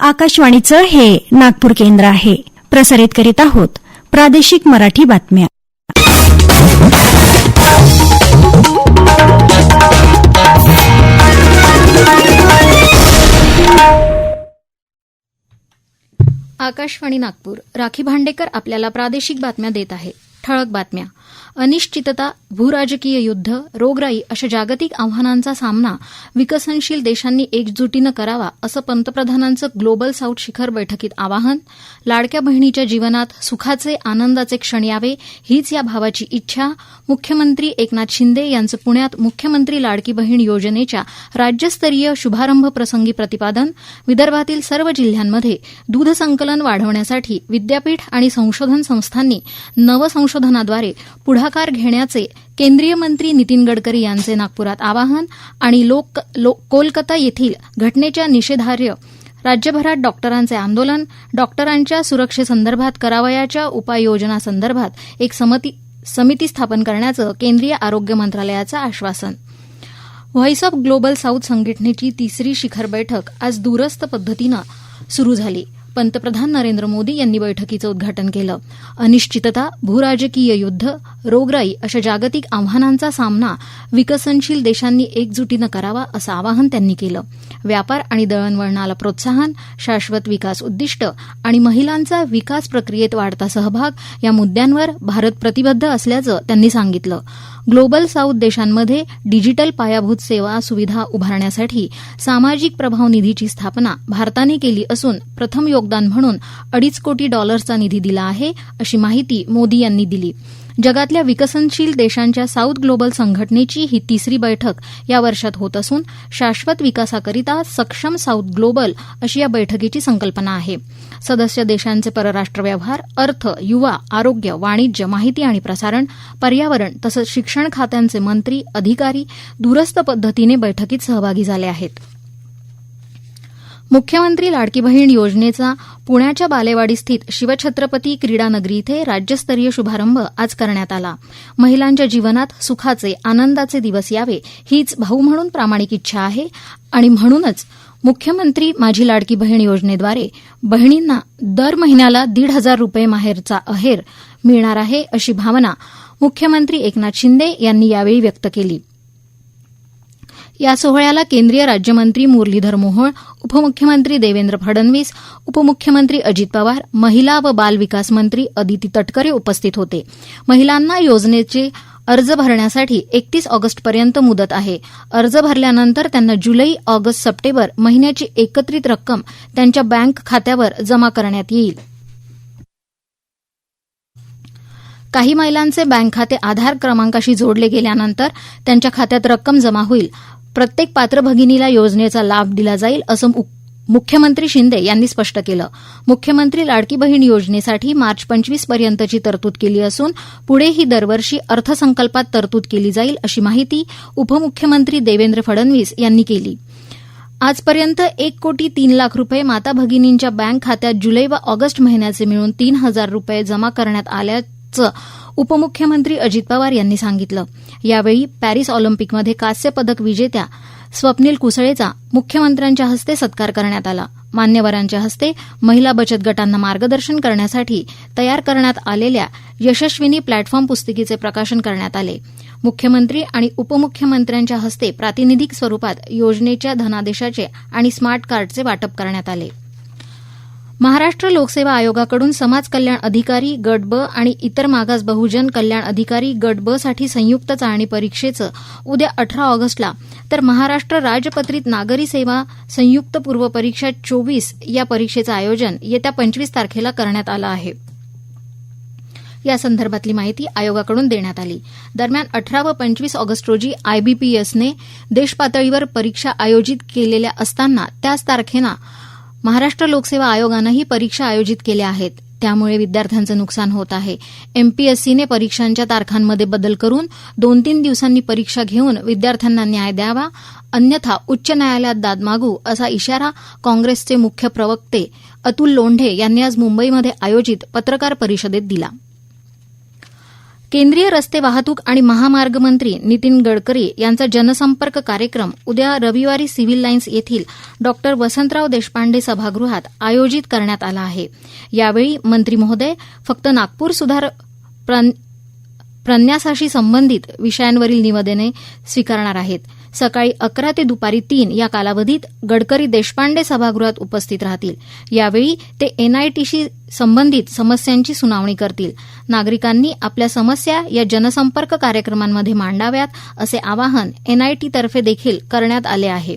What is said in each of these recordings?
आकाशवाणीचं हे नागपूर केंद्र आहे. प्रसारित करीत आहोत प्रादेशिक मराठी बातम्या. आकाशवाणी नागपूर राखी भांडेकर आपल्याला प्रादेशिक बातम्या देत आहे. ठळक बातम्या. अनिश्चितता भूराजकीय युद्ध रोगराई अशा जागतिक आव्हानांचा सामना विकसनशील देशांनी एकजुटीनं करावा असं पंतप्रधानांचं ग्लोबल साऊथ शिखर बैठकीत आवाहन. लाडक्या बहिणीच्या जीवनात सुखाचे आनंदाचे क्षण यावे हीच या भावाची इच्छा. मुख्यमंत्री एकनाथ शिंदे यांचं पुण्यात मुख्यमंत्री लाडकी बहीण योजनेच्या राज्यस्तरीय शुभारंभ प्रसंगी प्रतिपादन. विदर्भातील सर्व जिल्ह्यांमध्ये दूध संकलन वाढवण्यासाठी विद्यापीठ आणि संशोधन संस्थांनी संशोधनाद्वारे पुढाकार घेण्याचे केंद्रीय मंत्री नितीन गडकरी यांचे नागपुरात आवाहन आणि लोक, लो, कोलकाता येथील घटनेच्या निषेधार्ह राज्यभरात डॉक्टरांचे आंदोलन डॉक्टरांच्या सुरक्षेसंदर्भात करावयाच्या उपाययोजनासंदर्भात एक समती, समिती स्थापन करण्याचं केंद्रीय आरोग्य मंत्रालयाचं आश्वासन. व्हॉइस ऑफ ग्लोबल साऊथ संघटनेची तिसरी शिखर बैठक आज दूरस्थ पद्धतीनं सुरू झाली. पंतप्रधान नरेंद्र मोदी यांनी बैठकीचं उद्घाटन केलं. अनिश्चितता भूराजकीय युद्ध रोगराई अशा जागतिक आव्हानांचा सामना विकसनशील देशांनी एकजुटीनं करावा असं आवाहन त्यांनी केलं. व्यापार आणि दळणवळणाला प्रोत्साहन शाश्वत विकास उद्दिष्ट आणि महिलांचा विकास प्रक्रियेत वाढता सहभाग या मुद्द्यांवर भारत प्रतिबद्ध असल्याचं त्यांनी सांगितलं. ग्लोबल साऊथ देशांमध्ये डिजिटल पायाभूत सेवा सुविधा उभारण्यासाठी सामाजिक प्रभाव निधीची स्थापना भारताने केली असून प्रथम योगदान म्हणून अडीच कोटी डॉलर्सचा निधी दिला आहे अशी माहिती मोदी यांनी दिली. जगातल्या विकसनशील देशांच्या साऊथ ग्लोबल संघटनेची ही तिसरी बैठक या वर्षात होत असून शाश्वत विकासाकरिता सक्षम साऊथ ग्लोबल अशी या बैठकीची संकल्पना आहे. सदस्य देशांचे परराष्ट्र व्यवहार अर्थ युवा आरोग्य वाणिज्य माहिती आणि प्रसारण पर्यावरण तसंच शिक्षण खात्यांचे मंत्री अधिकारी दूरस्थ पद्धतीने बैठकीत सहभागी झाले आहेत. मुख्यमंत्री लाडकी बहीण योजनेचा पुण्याच्या बालेवाडी स्थित शिवछत्रपती क्रीडा नगरी इथे राज्यस्तरीय शुभारंभ आज करण्यात आला. महिलांच्या जीवनात सुखाचे आनंदाचे दिवस यावे हीच भाऊ म्हणून प्रामाणिक इच्छा आहे आणि म्हणूनच मुख्यमंत्री माझी लाडकी बहीण योजनेद्वारे बहिणींना दर महिन्याला दीड हजार रुपये माहेरचा अहेर मिळणार आहे अशी भावना मुख्यमंत्री एकनाथ शिंदे यांनी यावेळी व्यक्त केली. या सोहळ्याला केंद्रीय राज्यमंत्री मुरलीधर मोहोळ उपमुख्यमंत्री देवेंद्र फडणवीस उपमुख्यमंत्री अजित पवार महिला व बाल विकास मंत्री अदिती तटकरे उपस्थित होते. महिलांना योजनेचे अर्ज भरण्यासाठी एकतीस ऑगस्टपर्यंत मुदत आहे. अर्ज भरल्यानंतर त्यांना जुलै ऑगस्ट सप्टेंबर महिन्याची एकत्रित रक्कम त्यांच्या बँक खात्यावर जमा करण्यात येईल. काही महिलांचे बँक खाते आधार क्रमांकाशी जोडले गेल्यानंतर त्यांच्या खात्यात रक्कम जमा होईल. प्रत्येक पात्र भगिनीला योजनेचा लाभ दिला जाईल असं मुख्यमंत्री शिंदे यांनी स्पष्ट केलं. मुख्यमंत्री लाडकी बहीण योजनेसाठी मार्च पंचवीस पर्यंतची तरतूद केली असून पुढेही दरवर्षी अर्थसंकल्पात तरतूद केली जाईल अशी माहिती उपमुख्यमंत्री देवेंद्र फडणवीस यांनी केली. आजपर्यंत एक कोटी तीन लाख रुपये माता भगिनींच्या बँक खात्यात जुलै व ऑगस्ट महिन्याचे मिळून तीन हजार रुपये जमा करण्यात आल्याचं उपमुख्यमंत्री अजित पवार यांनी सांगितलं. यावेळी पॅरिस ऑलिम्पिकमध्ये कांस्य पदक विजेत्या स्वप्नील कुसळेचा मुख्यमंत्र्यांच्या हस्ते सत्कार करण्यात आला. मान्यवरांच्या हस्ते महिला बचत गटांना मार्गदर्शन करण्यासाठी तयार करण्यात आलेल्या यशस्विनी प्लॅटफॉर्म पुस्तिकेचे प्रकाशन करण्यात आले. मुख्यमंत्री आणि उपमुख्यमंत्र्यांच्या हस्ते प्रातिनिधिक स्वरूपात योजनेच्या धनादेशाचे आणि स्मार्ट कार्डचे वाटप करण्यात आले. महाराष्ट्र लोकसेवा आयोगाकडून समाज कल्याण अधिकारी गट ब आणि इतर मागास बहुजन कल्याण अधिकारी गट ब साठी संयुक्त चाळणी परीक्षेचं उद्या अठरा ऑगस्टला तर महाराष्ट्र राजपत्रित नागरी सेवा संयुक्त पूर्व परीक्षा चोवीस या परीक्षेचं आयोजन येत्या पंचवीस तारखेला करण्यात आलं आहे. यासंदर्भातली माहिती आयोगाकडून देण्यात आली. दरम्यान अठरा व पंचवीस ऑगस्ट रोजी आयबीपीएसने देशपातळीवर परीक्षा आयोजित केलेल्या असताना त्याच तारखेला महाराष्ट्र लोकसेवा आयोगानंही परीक्षा आयोजित केल्या आहेत. त्यामुळे विद्यार्थ्यांचं नुकसान होत आहे. एमपीएससीने परीक्षांच्या तारखांमध्ये बदल करून दोन तीन दिवसांनी परीक्षा घेऊन विद्यार्थ्यांना न्याय द्यावा अन्यथा उच्च न्यायालयात दाद मागू असा इशारा काँग्रेसचे मुख्य प्रवक्ते अतुल लोंढे यांनी आज मुंबईमध्ये आयोजित पत्रकार परिषदेत दिला. केंद्रीय रस्ते वाहतूक आणि महामार्ग मंत्री नितीन गडकरी यांचा जनसंपर्क कार्यक्रम उद्या रविवारी सिव्हिल लाईन्स येथील डॉक्टर वसंतराव देशपांडे सभागृहात आयोजित करण्यात आला आहे. यावेळी मंत्री महोदय फक्त नागपूर सुधार प्रन- प्रन्यासाशी संबंधित विषयांवरील निवेदने स्वीकारणार आहेत. सकाळी अकरा ते दुपारी तीन या कालावधीत गडकरी देशपांडे सभागृहात उपस्थित राहतील. यावेळी ते एनआयटीशी संबंधित समस्यांची सुनावणी करतील. नागरिकांनी आपल्या समस्या या जनसंपर्क कार्यक्रमांमध्ये मांडाव्यात असे आवाहन एनआयटीतर्फे देखील करण्यात आले आहे.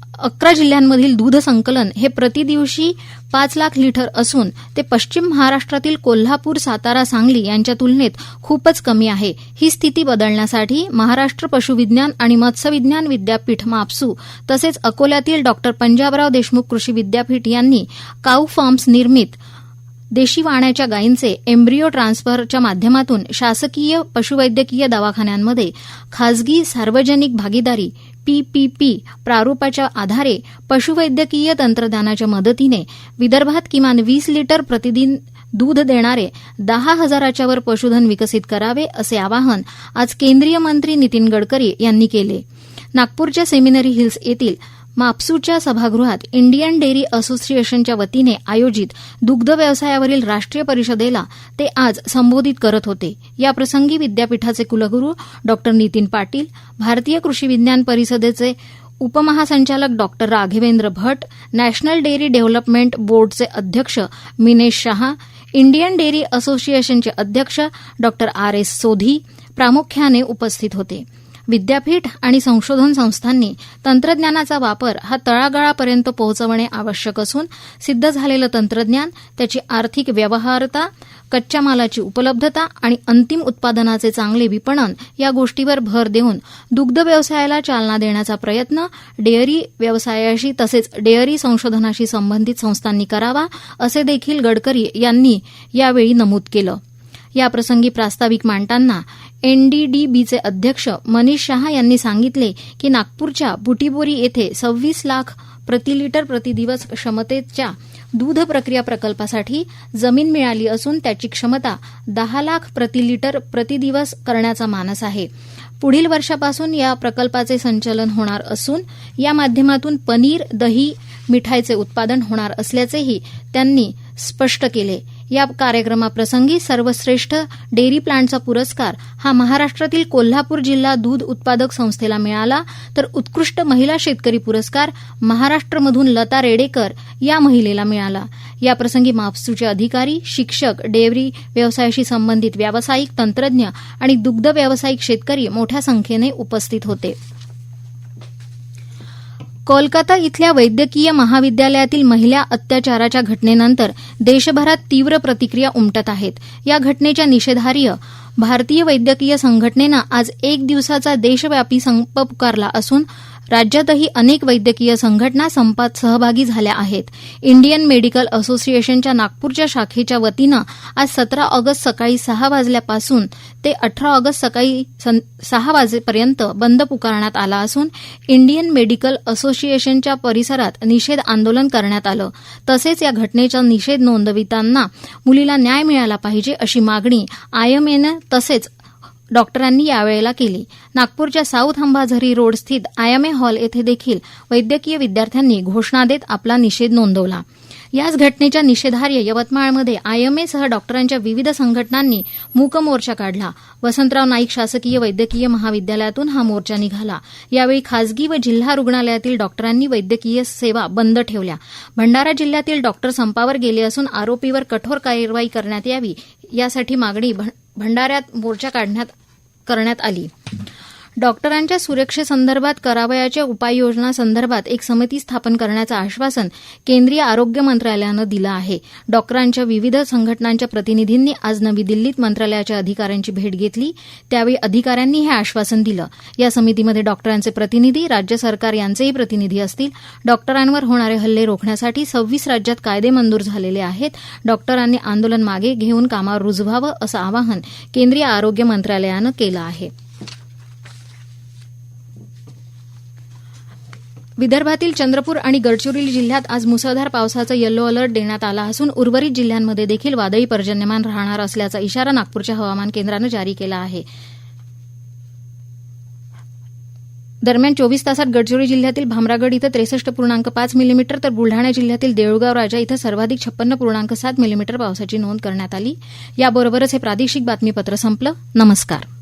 अकरा जिल्ह्यांमधील दूध संकलन हे प्रतिदिवशी पाच लाख लिटर असून ते पश्चिम महाराष्ट्रातील कोल्हापूर सातारा सांगली यांच्या तुलनेत खूपच कमी आहे. ही स्थिती बदलण्यासाठी महाराष्ट्र पशुविज्ञान आणि मत्स्यविज्ञान विद्यापीठ मापसू तसेच अकोल्यातील डॉ. पंजाबराव देशमुख कृषी विद्यापीठ यांनी काऊ फार्म्स निर्मित देशी वाण्याच्या गायींचे एम्ब्रिओ ट्रान्सफरच्या माध्यमातून शासकीय पशुवैद्यकीय दवाखान्यांमध्ये खासगी सार्वजनिक भागीदारी पीपीपी प्रारूपाच्या आधारे पशुवैद्यकीय तंत्रज्ञानाच्या मदतीने विदर्भात किमान वीस लिटर प्रतिदिन दूध देणारे दहा हजाराच्या वर पशुधन विकसित करावे असे आवाहन आज केंद्रीय मंत्री नितीन गडकरी यांनी केले. नागपूरच्या सेमिनरी हिल्स येथील म्हापसूच्या सभागृहात इंडियन डेअरी असोसिएशनच्या वतीने आयोजित दुग्ध व्यवसायावरील राष्ट्रीय परिषदेला ते आज संबोधित करत होते. याप्रसंगी विद्यापीठाचे कुलगुरू डॉ. नितीन पाटील भारतीय कृषी विज्ञान परिषदेचे उपमहासंचालक डॉ. Raghavendra Bhat national dairy development बोर्डचे अध्यक्ष मिनेश शहा इंडियन डेअरी असोसिएशनचे अध्यक्ष डॉ. आर एस सोधी प्रामुख्याने उपस्थित होते. विद्यापीठ आणि संशोधन संस्थांनी तंत्रज्ञानाचा वापर हा तळागाळापर्यंत पोहोचवणे आवश्यक असून सिद्ध झालेलं तंत्रज्ञान त्याची आर्थिक व्यवहारता कच्च्या मालाची उपलब्धता आणि अंतिम उत्पादनाचे चांगले विपणन या गोष्टीवर भर देऊन दुग्ध व्यवसायाला चालना देण्याचा प्रयत्न डेअरी व्यवसायाशी तसेच डेअरी संशोधनाशी संबंधित संस्थांनी करावा असे देखील गडकरी यांनी यावेळी नमूद केलं. याप्रसंगी प्रास्ताविक मांडताना एनडीडीबीचे अध्यक्ष मनीष शहा यांनी सांगितले की नागपूरच्या बुटीबोरी येथे सव्वीस लाख प्रतिलिटर प्रतिदिवस क्षमतेच्या दूध प्रक्रिया प्रकल्पासाठी जमीन मिळाली असून त्याची क्षमता दहा लाख प्रतिलिटर प्रतिदिवस करण्याचा मानस आहे. पुढील वर्षापासून या प्रकल्पाचे संचलन होणार असून या माध्यमातून पनीर दही मिठाईचे उत्पादन होणार असल्याचेही त्यांनी स्पष्ट केले. या कार्यक्रमाप्रसंगी सर्वश्रेष्ठ डेअरी प्लांटचा पुरस्कार हा महाराष्ट्रातील कोल्हापूर जिल्हा दूध उत्पादक संस्थेला मिळाला. तर उत्कृष्ट महिला शेतकरी पुरस्कार महाराष्ट्रमधून लता रेडेकर या महिलेला मिळाला. याप्रसंगी मापसूचे अधिकारी शिक्षक डेअरी व्यवसायाशी संबंधित व्यावसायिक तंत्रज्ञ आणि दुग्ध व्यावसायिक शेतकरी मोठ्या संख्येने उपस्थित होते. कोलकाता इथल्या वैद्यकीय महाविद्यालयातील महिला अत्याचाराच्या घटनेनंतर देशभरात तीव्र प्रतिक्रिया उमटत आहेत. या घटनेच्या निषेधार्ह भारतीय वैद्यकीय संघटनेनं आज एक दिवसाचा देशव्यापी संप पुकारला असून राज्यातही अनेक वैद्यकीय संघटना संपात सहभागी झाल्या आहेत. इंडियन मेडिकल असोसिएशनच्या नागपूरच्या शाखेच्या वतीनं आज सतरा ऑगस्ट सकाळी सहा वाजल्यापासून ते अठरा ऑगस्ट सकाळी सं- सहा वाजेपर्यंत बंद पुकारण्यात आला असून इंडियन मेडिकल असोसिएशनच्या परिसरात निषेध आंदोलन करण्यात आलं. तसेच या घटनेचा निषेध नोंदविताना मुलीला न्याय मिळाला पाहिजे अशी मागणी आयएमएनं तसेच डॉक्टरांनी यावेळेला केली. नागपूरच्या साऊथ अंबाझरी रोड स्थित आयएमए हॉल येथे देखील वैद्यकीय विद्यार्थ्यांनी घोषणा देत आपला निषेध नोंदवला. याच घटनेच्या निषेधार्य यवतमाळमध्ये आयएमएसह डॉक्टरांच्या विविध संघटनांनी मूक मोर्चा काढला. वसंतराव नाईक शासकीय वैद्यकीय महाविद्यालयातून हा मोर्चा निघाला. यावेळी खासगी व जिल्हा रुग्णालयातील डॉक्टरांनी वैद्यकीय सेवा बंद ठेवल्या. भंडारा जिल्ह्यातील डॉक्टर संपावर गेले असून आरोपीवर कठोर कारवाई करण्यात यावी यासाठी मागणी भंडाऱ्यात मोर्चा काढण्यात करण्यात आली. डॉक्टरांच्या सुरक्षेसंदर्भात करावयाच्या उपाययोजना संदर्भात एक समिती स्थापन करण्याचं आश्वासन केंद्रीय आरोग्य मंत्रालयानं दिलं आहे. डॉक्टरांच्या विविध संघटनांच्या प्रतिनिधींनी आज नवी दिल्लीत मंत्रालयाच्या अधिकाऱ्यांची भेट घेतली. त्यावेळी अधिकाऱ्यांनी हे आश्वासन दिलं. या समितीमध्ये डॉक्टरांचे प्रतिनिधी राज्य सरकार यांचेही प्रतिनिधी असतील. डॉक्टरांवर होणारे हल्ले रोखण्यासाठी सव्वीस राज्यात कायदे मंजूर झालेले आहेत. डॉक्टरांनी आंदोलन मागे घेऊन कामावर रुजवावं असं आवाहन केंद्रीय आरोग्य मंत्रालयानं केलं आहे. विदर्भातील चंद्रपूर आणि गडचिरोली जिल्ह्यात आज मुसळधार पावसाचा येलो अलर्ट देण्यात आला असून उर्वरित जिल्ह्यांमध्ये देखील वादळी पर्जन्यमान राहणार असल्याचा इशारा नागपूरच्या हवामान केंद्रानं जारी केला आहे. दरम्यान चोवीस तासात गडचिरोली जिल्ह्यातील भामरागड इथं त्रेसष्ट पूर्णांक पाच मिलीमीटर तर बुलढाणा जिल्ह्यातील देऊळगाव राजा इथं सर्वाधिक छप्पन्न पूर्णांक सात मिलीमीटर पावसाची नोंद करण्यात आली. याबरोबरच हे प्रादेशिक बातमीपत्र संपलं. नमस्कार.